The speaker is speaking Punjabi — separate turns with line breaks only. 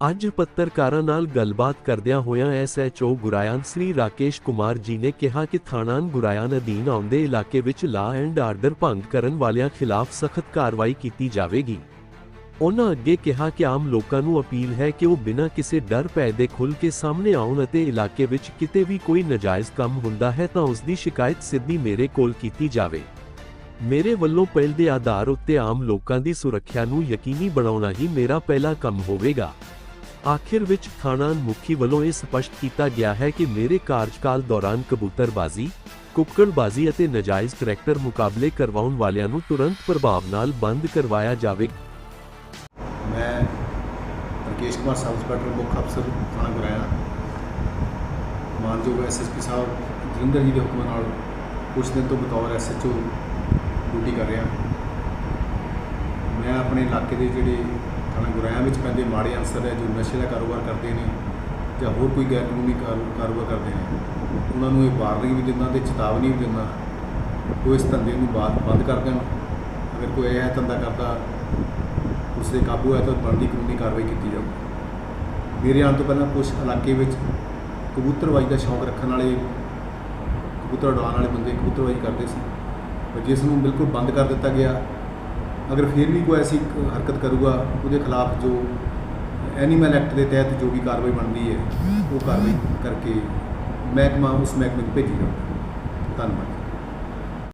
ਅੱਜ ਪੱਤਰਕਾਰਾਂ ਨਾਲ ਗੱਲਬਾਤ ਕਰਦਿਆਂ ਹੋਇਆਂ ਐਸਐਚਓ ਗੁਰਾਇਨ ਸ੍ਰੀ ਰਾਕੇਸ਼ ਕੁਮਾਰ ਜੀ ਨੇ ਕਿਹਾ ਕਿ ਥਾਣਾਨ ਗੁਰਾਇਆਂ ਅਧੀਨ ਆਉਂਦੇ ਇਲਾਕੇ ਵਿੱਚ ਲਾ ਐਂਡ ਆਰਡਰ ਭੰਗ ਕਰਨ ਵਾਲਿਆਂ ਖਿਲਾਫ ਸਖਤ ਕਾਰਵਾਈ ਕੀਤੀ ਜਾਵੇਗੀ। ਉਹਨਾਂ ਅੱਗੇ ਕਿਹਾ ਕਿ ਆਮ ਲੋਕਾਂ ਨੂੰ ਅਪੀਲ ਹੈ ਕਿ ਉਹ ਬਿਨਾਂ ਕਿਸੇ ਡਰ ਭੈ ਦੇ ਖੁੱਲ੍ਹ ਕੇ ਸਾਹਮਣੇ ਆਉਣ ਅਤੇ ਇਲਾਕੇ ਵਿੱਚ ਕਿਤੇ ਵੀ ਕੋਈ ਨਾਜਾਇਜ਼ ਕੰਮ ਹੁੰਦਾ ਹੈ ਤਾਂ ਉਸ ਦੀ ਸ਼ਿਕਾਇਤ ਸਿੱਧੀ ਮੇਰੇ ਕੋਲ ਕੀਤੀ ਜਾਵੇ। ਮੇਰੇ ਵੱਲੋਂ ਪਹਿਲ ਦੇ ਆਧਾਰ ਉੱਤੇ ਆਮ ਲੋਕਾਂ ਦੀ ਸੁਰੱਖਿਆ ਨੂੰ ਯਕੀਨੀ ਬਣਾਉਣਾ ਹੀ ਮੇਰਾ ਪਹਿਲਾ ਕੰਮ ਹੋਵੇਗਾ। ਆਖਿਰ ਵਿੱਚ ਥਾਣਾ ਮੁਖੀ ਵੱਲੋਂ ਇਹ ਸਪਸ਼ਟ ਕੀਤਾ ਗਿਆ ਹੈ ਕਿ ਮੇਰੇ ਕਾਰਜਕਾਲ ਦੌਰਾਨ ਕਬੂਤਰਬਾਜ਼ੀ, ਕੁੱਕੜਬਾਜ਼ੀ ਅਤੇ ਨਜਾਇਜ਼ ਟਰੈਕਟਰ ਮੁਕਾਬਲੇ ਕਰਵਾਉਣ ਵਾਲਿਆਂ ਨੂੰ ਤੁਰੰਤ ਪ੍ਰਭਾਵ ਨਾਲ ਬੰਦ ਕਰਵਾਇਆ ਜਾਵੇ।
ਮੈਂ ਰਕੇਸ਼ ਕੁਮਾਰ ਸਬ ਇੰਸਪੈਕਟਰ ਮੁੱਖ ਅਫਸਰ ਥਾਣਾ ਗੁਰਾਇਆ। ਮਾਨਯੋਗ ਐਸਐਸਪੀ ਸਾਹਿਬ ਜਲੰਧਰ ਜੀ ਦੇ ਹੁਕਮ ਨਾਲ ਕੁਝ ਦਿਨ ਤੋਂ ਬਤੌਰ ਐਸਐਚਓ ਡਿਊਟੀ ਕਰ ਰਿਹਾ। ਮੈਂ ਆਪਣੇ ਇਲਾਕੇ ਦੇ ਜਿਹੜੇ ਥਾਣਾ ਵਿੱਚ ਪੈਂਦੇ ਮਾੜੇ ਅਨਸਰ ਹੈ ਜੋ ਨਸ਼ੇ ਦਾ ਕਾਰੋਬਾਰ ਕਰਦੇ ਨੇ ਜਾਂ ਹੋਰ ਕੋਈ ਗੈਰ ਕਾਨੂੰਨੀ ਕਾਰੋਬਾਰ ਕਰਦੇ ਨੇ। ਉਹਨਾਂ ਨੂੰ ਇਹ ਵਾਰਨਿੰਗ ਵੀ ਦਿੰਦਾ ਤੇ ਚੇਤਾਵਨੀ ਵੀ ਦਿੰਦਾ ਉਹ ਇਸ ਧੰਦੇ ਨੂੰ ਬਾਅਦ, ਬੰਦ ਕਰ ਦੇਣ। ਅਗਰ ਕੋਈ ਇਹ ਧੰਦਾ ਕਰਦਾ, ਉਸ ਦੇ ਕਾਬੂ ਹੈ ਤਾਂ ਬਣਦੀ ਕਾਨੂੰਨੀ ਕਾਰਵਾਈ ਕੀਤੀ ਜਾਊਗੀ। ਮੇਰੇ ਆਉਣ ਤੋਂ ਪਹਿਲਾਂ ਕੁਝ ਇਲਾਕੇ ਵਿੱਚ ਕਬੂਤਰਬਾਜ਼ੀ ਦਾ ਸ਼ੌਕ ਰੱਖਣ ਵਾਲੇ, ਕਬੂਤਰ ਉਡਾਉਣ ਵਾਲੇ ਬੰਦੇ ਕਬੂਤਰਬਾਜ਼ੀ ਕਰਦੇ ਸੀ। ਪਰ ਜਿਸ ਨੂੰ ਬਿਲਕੁਲ ਬੰਦ ਕਰ ਦਿੱਤਾ ਗਿਆ ਅਗਰ ਫਿਰ ਵੀ ਕੋਈ ਐਸੀ ਹਰਕਤ ਕਰੂਗਾ, ਉਹਦੇ ਖਿਲਾਫ ਜੋ ਐਨੀਮਲ ਐਕਟ ਦੇ ਤਹਿਤ ਜੋ ਵੀ ਕਾਰਵਾਈ ਬਣਦੀ ਹੈ, ਉਹ ਕਾਰਵਾਈ ਕਰਕੇ ਮਹਿਕਮਾ, ਉਸ ਮਹਿਕਮੇ ਨੂੰ ਭੇਜੀ ਜਾਊਗਾ। ਧੰਨਵਾਦ।